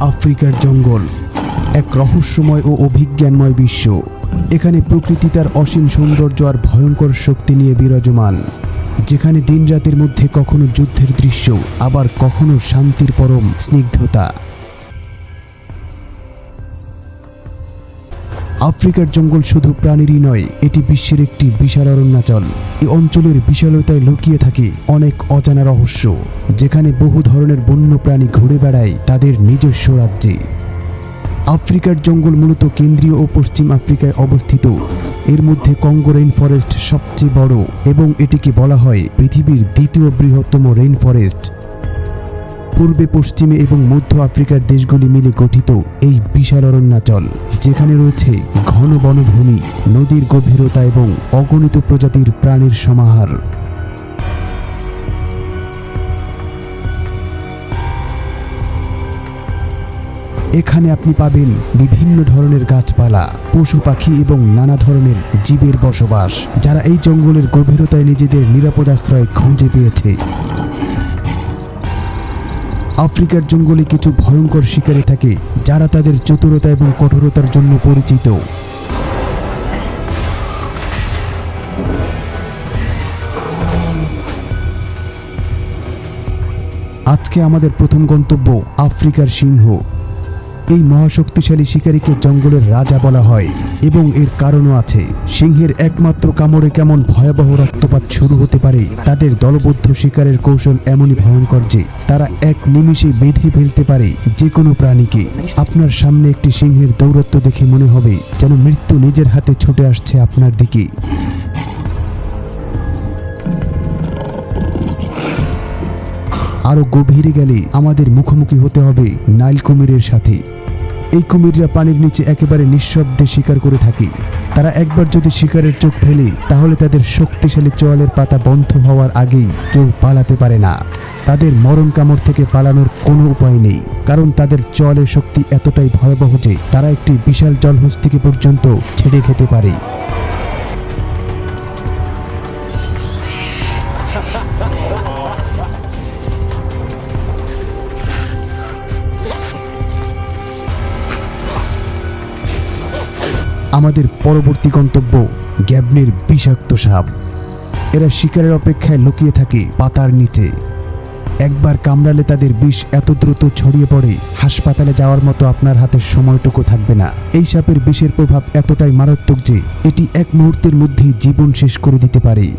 আফ্রিকার জঙ্গল, এক রহস্যময় ও অভিজ্ঞানময় বিশ্ব। এখানে প্রকৃতি তার অসীম সৌন্দর্য আর ভয়ঙ্কর শক্তি নিয়ে বিরাজমান, যেখানে দিনরাতের মধ্যে কখনো যুদ্ধের দৃশ্য, আবার কখনো শান্তির পরম স্নিগ্ধতা। আফ্রিকার জঙ্গল শুধু প্রাণীরই নয়, এটি বিশ্বের একটি বিশাল অরণ্যাচল। এই অঞ্চলের বিশালতায় লুকিয়ে থাকে অনেক অজানা রহস্য, যেখানে বহু ধরনের বন্য প্রাণী ঘুরে বেড়ায় তাদের নিজস্ব রাজ্যে। আফ্রিকার জঙ্গল মূলত কেন্দ্রীয় ও পশ্চিম আফ্রিকায় অবস্থিত। এর মধ্যে কঙ্গো রেইন ফরেস্ট সবচেয়ে বড় এবং এটিকে বলা হয় পৃথিবীর দ্বিতীয় বৃহত্তম রেইন ফরেস্ট পূর্বে পশ্চিমে এবং মধ্য আফ্রিকার দেশগুলি মিলে গঠিত এই বিশাল অরণ্যাচল, যেখানে রয়েছে ঘন বনভূমি, নদীর গভীরতা এবং অগণিত প্রজাতির প্রাণীর সমাহার। এখানে আপনি পাবেন বিভিন্ন ধরনের গাছপালা, পশু পাখি এবং নানা ধরনের জীবের বসবাস, যারা এই জঙ্গলের গভীরতায় নিজেদের নিরাপদ আশ্রয় খুঁজে পেয়েছে। আফ্রিকার জঙ্গলে কিছু ভয়ঙ্কর শিকারে থাকে, যারা তাদের চতুরতা এবং কঠোরতার জন্য পরিচিত। আজকে আমাদের প্রথম গন্তব্য আফ্রিকার সিংহ। এই মহাশক্তিশালী শিকারীকে জঙ্গলের রাজা বলা হয় এবং এর কারণও আছে। সিংহের একমাত্র কামড়ে কেমন ভয়াবহ রক্তপাত শুরু হতে পারে, তাদের দলবদ্ধ শিকারের কৌশল এমনই ভয়ঙ্কর যে তারা এক নিমিষে বেঁধে ফেলতে পারে যে কোনো প্রাণীকে। আপনার সামনে একটি সিংহের দৌরত্ব দেখে মনে হবে যেন মৃত্যু নিজের হাতে ছুটে আসছে আপনার দিকে। আরও গভীরে গেলে আমাদের মুখোমুখি হতে হবে নাইল কুমিরের সাথে। এই কুমিররা পানির নিচে একেবারে নিঃশব্দে শিকার করে থাকে। তারা একবার যদি শিকারের চোখ ফেলে, তাহলে তাদের শক্তিশালী চোয়ালের পাতা বন্ধ হওয়ার আগেই কেউ পালাতে পারে না। তাদের মরণ কামড় থেকে পালানোর কোনো উপায় নেই, কারণ তাদের চোয়ালের শক্তি এতটাই ভয়াবহ যে তারা একটি বিশাল জলহস্তিকে পর্যন্ত ছেড়ে খেতে পারে। আমাদের পরবর্তী গন্তব্য গ্যাবনের বিষাক্ত সাপ। এরা শিকারের অপেক্ষায় লুকিয়ে থাকে পাতার নিচে। একবার কামড়ালে তাদের বিষ এত দ্রুত ছড়িয়ে পড়ে, হাসপাতালে যাওয়ার মতো আপনার হাতে সময়টুকু থাকবে না। এই সাপের বিষের প্রভাব এতটাই মারাত্মক যে এটি এক মুহূর্তের মধ্যেই জীবন শেষ করে দিতে পারে।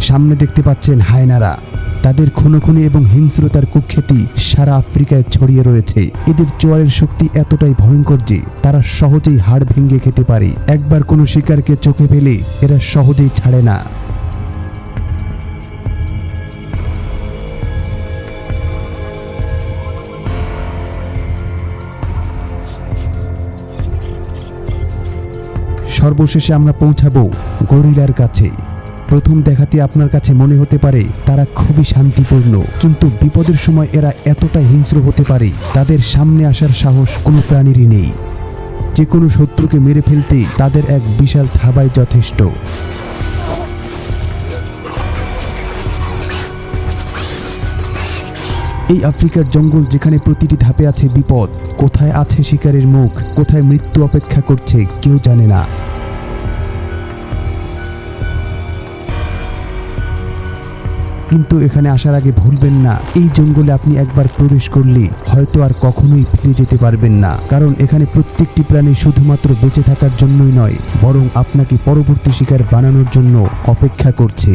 সামনে দেখতে পাচ্ছেন হায়নারা। তাদের খুনোখুনি এবং হিংস্রতার কুখ্যাতি সারা আফ্রিকায় ছড়িয়ে রয়েছে। এদের চোয়ারের শক্তি এতটাই ভয়ঙ্কর যে তারা সহজেই হাড় ভেঙে খেতে পারে। একবার কোনো শিকারকে চোখে ফেলে এরা সহজেই ছাড়ে না। সর্বশেষে আমরা পৌঁছাবো গরিলার কাছে। প্রথম দেখাতে আপনার কাছে মনে হতে পারে তারা খুবই শান্তিপূর্ণ, কিন্তু বিপদের সময় এরা এতটা হিংস্র হতে পারে, তাদের সামনে আসার সাহস কোনো প্রাণীরই নেই। যে কোনো শত্রুকে মেরে ফেলতে তাদের এক বিশাল থাবাই যথেষ্ট। এই আফ্রিকার জঙ্গল যেখানে প্রতিটি ধাপে আছে বিপদ, কোথায় আছে শিকারের মুখ, কোথায় মৃত্যু অপেক্ষা করছে কেউ জানে না। কিন্তু এখানে আসার আগে ভুলবেন না। এই জঙ্গলে আপনি একবার প্রবেশ করলে হয়তো আর কখনোই ফিরে যেতে পারবেন না। কারণ এখানে প্রত্যেকটি প্রাণী শুধুমাত্র বেঁচে থাকার জন্যই নয়, বরং আপনাকে পরবর্তী শিকার বানানোর জন্য অপেক্ষা করছে।